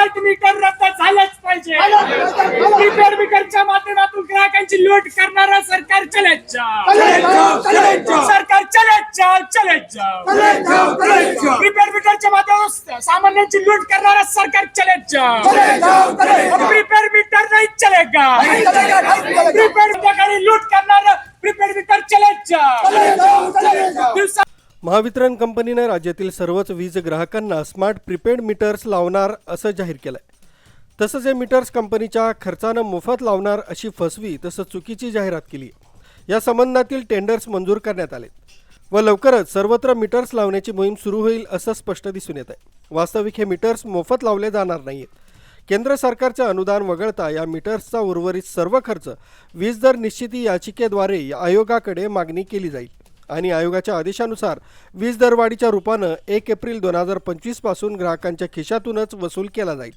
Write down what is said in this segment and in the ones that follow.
Smart meter रद्द झालंच पाहिजे प्रीपेड मीटरच्या माध्यमातून ग्राहकांची लूट करणारं सरकार चलेच जा सरकार चलेच जा चलेच जा प्रीपेड मीटरच्या माध्यमातून सामान्यांची लूट करणारं सरकार चलेच जा प्रीपेड मीटर नाही चलेगा प्रीपेड लूट करणारं प्रीपेड मीटर चलेच जा दिवसा महावितरण कंपनीने राज्यातील सर्वच वीज ग्राहकांना स्मार्ट प्रीपेड मीटर्स लावणार असं जाहीर केलं आहे तसंच हे मीटर्स कंपनीच्या खर्चानं मोफत लावणार अशी फसवी तसंच चुकीची जाहिरात केली. या संबंधातील टेंडर्स मंजूर करण्यात आले व लवकरच सर्वत्र मीटर्स लावण्याची मोहीम सुरू होईल असं स्पष्ट दिसून येत आहे वास्तविक हे मीटर्स मोफत लावले जाणार नाहीत केंद्र सरकारचे अनुदान वगळता या मीटर्सचा उर्वरित सर्व खर्च वीज दर निश्चिती याचिकेद्वारे या आयोगाकडे मागणी केली जाईल. आणि आयोगाच्या आदेशानुसार वीज दरवाढीच्या रूपानं एक एप्रिल दोन हजार पंचवीसपासून ग्राहकांच्या खिशातूनच वसूल केला जाईल.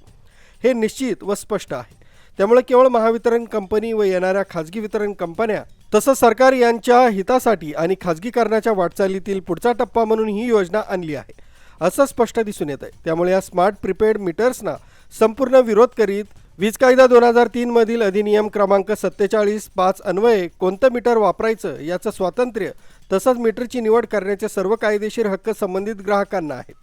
हे निश्चित व स्पष्ट आहे. त्यामुळे केवळ महावितरण कंपनी व येणाऱ्या खाजगी वितरण कंपन्या तसंच सरकार यांच्या हितासाठी आणि खाजगीकरणाच्या वाटचालीतील पुढचा टप्पा म्हणून ही योजना आणली आहे असं स्पष्ट दिसून येत आहे त्यामुळे या स्मार्ट प्रीपेड मीटर्सना संपूर्ण विरोध करीत वीज कायदा दोन हजार तीनमधील अधिनियम क्रमांक सत्तेचाळीस पाच अन्वये कोणतं मीटर वापरायचं याचं स्वातंत्र्य तसंच मीटरची निवड करण्याचे सर्व कायदेशीर हक्क संबंधित ग्राहकांना आहेत.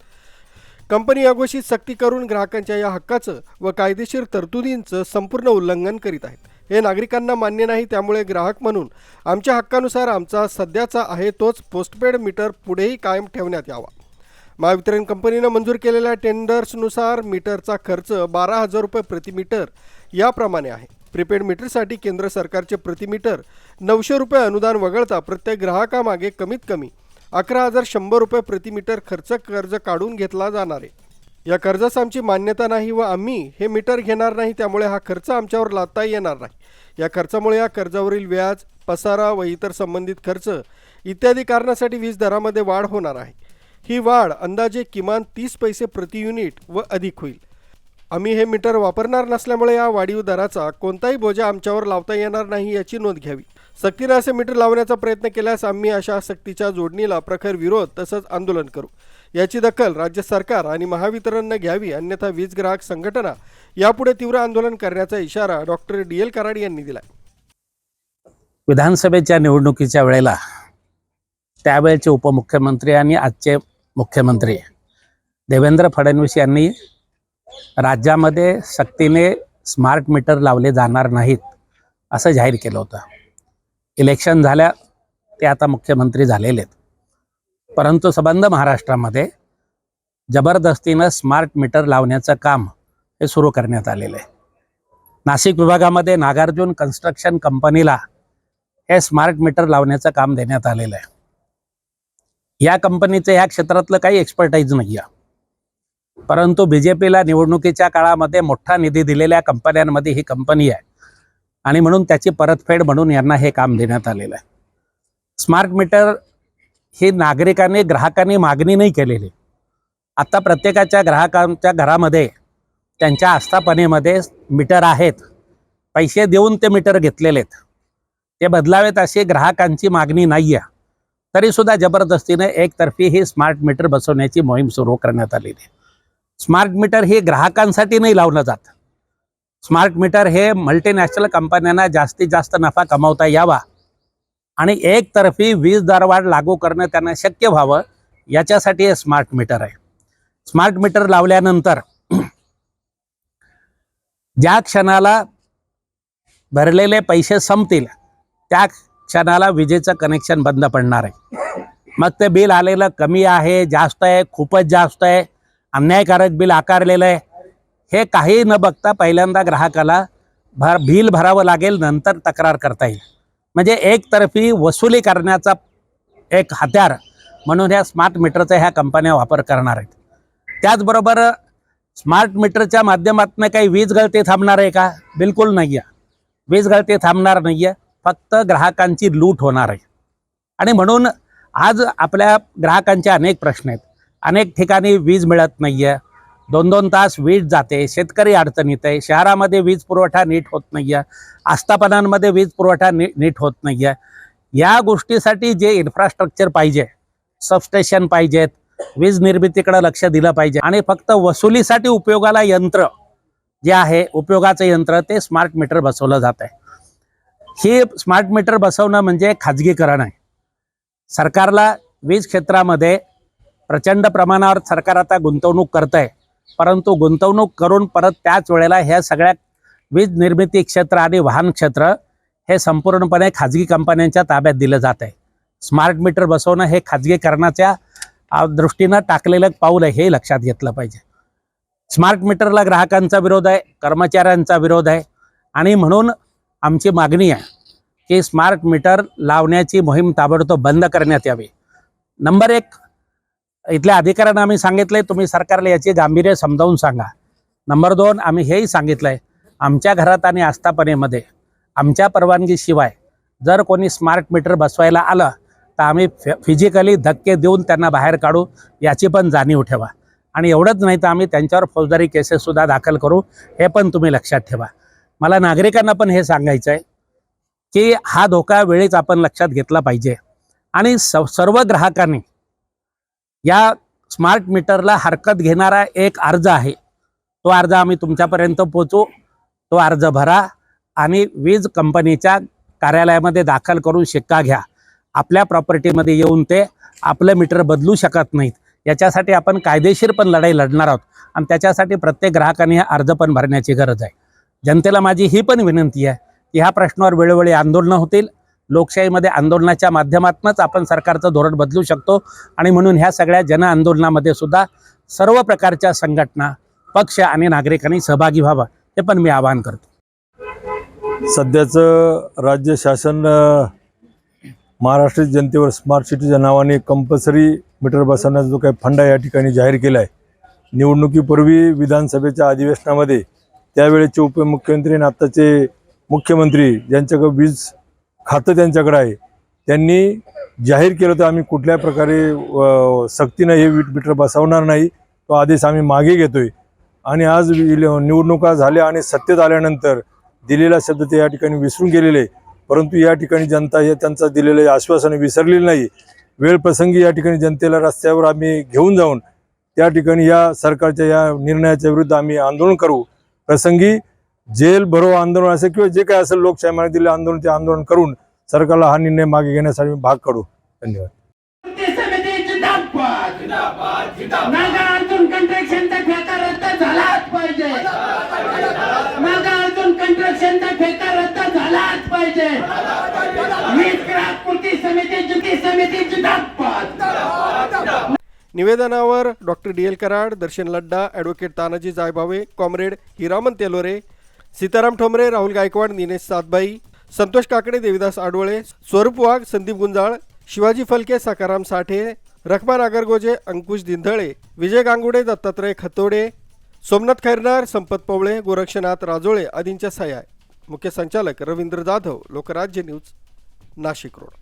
कंपनी अघोषित सक्ती करून ग्राहकांच्या या हक्काचं व कायदेशीर तरतुदींचं संपूर्ण उल्लंघन करीत आहेत. हे नागरिकांना मान्य नाही त्यामुळे ग्राहक म्हणून आमच्या हक्कानुसार आमचा सध्याचा आहे तोच पोस्टपेड मीटर पुढेही कायम ठेवण्यात यावा. महावितरण कंपनीनं मंजूर केलेल्या टेंडर्सनुसार मीटरचा खर्च बारा हजार रुपये प्रति मीटर याप्रमाणे आहे. प्रीपेड मीटरसाठी केंद्र सरकारचे प्रति मीटर नऊशे रुपये अनुदान वगळता प्रत्येक ग्राहकामागे कमीत कमी अकरा हजार शंभर रुपये प्रति मीटर खर्च कर्ज काढून घेतला जाणार आहे. या कर्जास आमची मान्यता नाही व आम्ही हे मीटर घेणार नाही त्यामुळे हा खर्च आमच्यावर लादता येणार नाही. या खर्चामुळे या कर्जावरील व्याज पसारा व इतर संबंधित खर्च इत्यादी कारणासाठी वीज दरामध्ये वाढ होणार आहे. ही वाढ अंदाजे किमान तीस पैसे प्रति युनिट व अधिक होईल. आम्ही हे मीटर वापरणार नसल्यामुळे या वाढीव दराचा कोणताही बोजा आमच्यावर लावता येणार नाही याची नोंद घ्यावी. सक्तीनं असे मीटर लावण्याचा प्रयत्न केल्यास आम्ही अशा सक्तीच्या जोडणीला प्रखर विरोध तसंच आंदोलन करू. याची दखल राज्य सरकार आणि महावितरणनं घ्यावी अन्यथा वीज ग्राहक संघटना यापुढे तीव्र आंदोलन करण्याचा इशारा डॉक्टर डी. एल. कराड यांनी दिला विधानसभेच्या निवडणुकीच्या वेळेला त्यावेळेचे उपमुख्यमंत्री आणि आजचे मुख्यमंत्री देवेंद्र फडणवीस यांनी राज्यामध्ये सक्तीने स्मार्ट मीटर लावले जाणार नाहीत असं जाहीर केलं होतं. इलेक्शन झाल्या ते आता मुख्यमंत्री झालेले आहेत. परंतु संबंध महाराष्ट्रामध्ये जबरदस्तीनं स्मार्ट मीटर लावण्याचं काम हे सुरू करण्यात आलेलं आहे. नाशिक विभागामध्ये नागार्जुन कन्स्ट्रक्शन कंपनीला हे स्मार्ट मीटर लावण्याचं काम देण्यात आलेलं आहे. या कंपनीचं ह्या क्षेत्रातलं काही एक्सपर्टाईज नाही आहे परंतु बी जे पीला निवडणुकीच्या काळामध्ये मोठा निधी दिलेल्या कंपन्यांमध्ये ही कंपनी आहे. आणि म्हणून त्याची परतफेड म्हणून यांना हे काम देण्यात आलेलं आहे. स्मार्ट मीटर ही नागरिकांनी ग्राहकांनी मागणी नाही केलेली. आता प्रत्येकाच्या ग्राहकांच्या घरामध्ये त्यांच्या आस्थापनेमध्ये मीटर आहेत. पैसे देऊन ते मीटर घेतलेले आहेत ते बदलावेत अशी ग्राहकांची मागणी नाही आहे तरीसुद्धा जबरदस्तीने एकतर्फी ही स्मार्ट मीटर बसवण्याची मोहीम सुरू करण्यात आलेली आहे. स्मार्ट मीटर हे ग्राहकांसाठी नाही लावलं जात. स्मार्ट मीटर हे मल्टीनॅशनल कंपन्यांना जास्तीत जास्त नफा कमावता यावा. आणि एकतर्फी वीज दरवाढ लागू करणं त्यांना शक्य व्हावं याच्यासाठी हे स्मार्ट मीटर आहे. स्मार्ट मीटर लावल्यानंतर ज्या क्षणाला भरलेले पैसे संपतील त्या क्षणाला विजेचं कनेक्शन बंद पडणार आहे. मग ते बिल आलेलं कमी आहे जास्त आहे खूपच जास्त आहे. अन्यायकारक बिल आकारलेलं आहे. हे काही न बघता पहिल्यांदा ग्राहकाला भर बिल भरावं लागेल नंतर तक्रार करता येईल. म्हणजे एकतर्फी वसुली करण्याचा एक हत्यार म्हणून ह्या स्मार्ट मीटरचा ह्या कंपन्या वापर करणार आहेत. त्याचबरोबर स्मार्ट मीटरच्या माध्यमातून काही वीज गळती थांबणार आहे का? बिलकुल नाही आहे वीज गळती थांबणार नाही आहे फक्त ग्राहकांची लूट होणार आहे. आणि म्हणून आज आपल्या ग्राहकांचे अनेक प्रश्न आहेत. अनेक ठिकाणी वीज मिळत नाही आहे दोन दोन तास वीज जाते शेतकरी अडचणीत आहे शहरामध्ये वीज पुरवठा नीट होत नाही आहे आस्थापनांमध्ये वीज पुरवठा नी नीट होत नाही आहे या गोष्टीसाठी जे इन्फ्रास्ट्रक्चर पाहिजे सबस्टेशन पाहिजेत वीज निर्मितीकडे लक्ष दिलं पाहिजे आणि फक्त वसुलीसाठी उपयोगाला यंत्र जे आहे उपयोगाचं यंत्र ते स्मार्ट मीटर बसवलं जात आहे. ही स्मार्ट मीटर बसवणं म्हणजे खाजगीकरण आहे. सरकारला वीज क्षेत्रामध्ये प्रचंड प्रमाणावर सरकार आता गुंतवणूक करत आहे परंतु गुंतवणूक करून परत त्याच वेळेला ह्या सगळ्या वीज निर्मिती क्षेत्र आणि वाहन क्षेत्र हे संपूर्णपणे खाजगी कंपन्यांच्या ताब्यात दिलं जात आहे स्मार्ट मीटर बसवणं हे खाजगीकरणाच्या दृष्टीनं टाकलेलं पाऊल आहे हे लक्षात घेतलं पाहिजे. स्मार्ट मीटरला ग्राहकांचा विरोध आहे कर्मचाऱ्यांचा विरोध आहे. आणि म्हणून आमची मागणी आहे की स्मार्ट मीटर लावण्याची मोहीम ताबडतोब बंद करण्यात यावी. नंबर एक इथल्या अधिकाऱ्यांना आम्ही सांगितलंय तुम्ही सरकारला याची गांभीर्य समजावून सांगा. नंबर दोन आम्ही हेही सांगितलंय आमच्या घरात आणि आस्थापनेमध्ये आमच्या परवानगीशिवाय जर कोणी स्मार्ट मीटर बसवायला आलं तर आम्ही फिजिकली धक्के देऊन त्यांना बाहेर काढू याची पण जाणीव ठेवा. आणि एवढंच नाही तर आम्ही त्यांच्यावर फौजदारी केसेससुद्धा दाखल करू हे पण तुम्ही लक्षात ठेवा. मला नागरिकांना पण हे सांगायचं आहे की हा धोका वेळीच आपण लक्षात घेतला पाहिजे. आणि स सर्व ग्राहकांनी या स्मार्ट मीटरला हरकत घेणारा एक अर्ज आहे. तो अर्ज आम्ही तुमच्यापर्यंत पोचू तो अर्ज भरा आणि वीज कंपनीच्या कार्यालयामध्ये दाखल करून शिक्का घ्या. आपल्या प्रॉपर्टीमध्ये येऊन ते आपलं मीटर बदलू शकत नाहीत. याच्यासाठी आपण कायदेशीर पण लढाई लढणार आहोत आणि त्याच्यासाठी प्रत्येक ग्राहकाने हा अर्ज पण भरण्याची गरज आहे. जनतेला माझी ही पण विनंती आहे की ह्या प्रश्नावर वेळोवेळी आंदोलनं होतील. लोकशाहीमध्ये आंदोलनाच्या माध्यमातूनच आपण सरकारचं धोरण बदलू शकतो. आणि म्हणून ह्या सगळ्या जन आंदोलनामध्ये सुद्धा सर्व प्रकारच्या संघटना पक्ष आणि नागरिकांनी सहभागी व्हावं हे पण मी आवाहन करतो. सध्याचं राज्य शासन महाराष्ट्र जनतेवर स्मार्ट सिटीच्या नावाने कंपल्सरी मीटर बसवण्याचा जो काही फंड या ठिकाणी जाहीर केला आहे निवडणुकीपूर्वी विधानसभेच्या अधिवेशनामध्ये त्यावेळेचे उपमुख्यमंत्री आणि आत्ताचे मुख्यमंत्री ज्यांच्याकडे वीज खातं त्यांच्याकडे आहे. त्यांनी जाहीर केलं तर आम्ही कुठल्या प्रकारे सक्तीनं हे वीट मीटर बसवणार नाही तो आदेश आम्ही मागे घेतोय. आणि आज निवडणुका झाल्या आणि सत्तेत आल्यानंतर दिलेला शब्द ते या ठिकाणी विसरून गेलेले. परंतु या ठिकाणी जनता हे त्यांचा दिलेले आश्वासन विसरलेलं नाही. वेळ प्रसंगी या ठिकाणी जनतेला रस्त्यावर आम्ही घेऊन जाऊन त्या ठिकाणी या सरकारच्या या निर्णयाच्या विरुद्ध आम्ही आंदोलन करू. प्रसंगी जेल भरो आंदोलन असेल किंवा जे काय असेल लोकशाहीमध्ये दिले आंदोलन ते आंदोलन करून सरकारला हा निर्णय मागे घेण्यासाठी भाग काढू. धन्यवाद. कृती समिती जिंदाबाद. नागार्जुन कंट्रक्शनचा ठेका रद्द झालाच पाहिजे. नागार्जुन कंट्रक्शनचा ठेका रद्द झालाच पाहिजे. वीज ग्राहक कृती समिती कृती समिती जिंदाबाद. निवेदनावर doctor D L Karad Darshan Ladda advocate Tanaji Jaybhaye comrade Hiraman Telore Sitaram Thombare Rahul Gaikwad Ninesh Satbai Santosh Kakade Devidas Adwale Swarup Wagh Sandeep Gunjal Shivaji फलके Sakaram साठे रखमा नागरगोजे अंकुश दिंधळे विजय गांगुडे दत्तात्रय खतोडे सोमनाथ खैरनार संपत पवळे गोरक्षनाथ राजोळे आदींच्या सह्या मुख्य संचालक रवींद्र जाधव लोकराज्य न्यूज नाशिक रोड.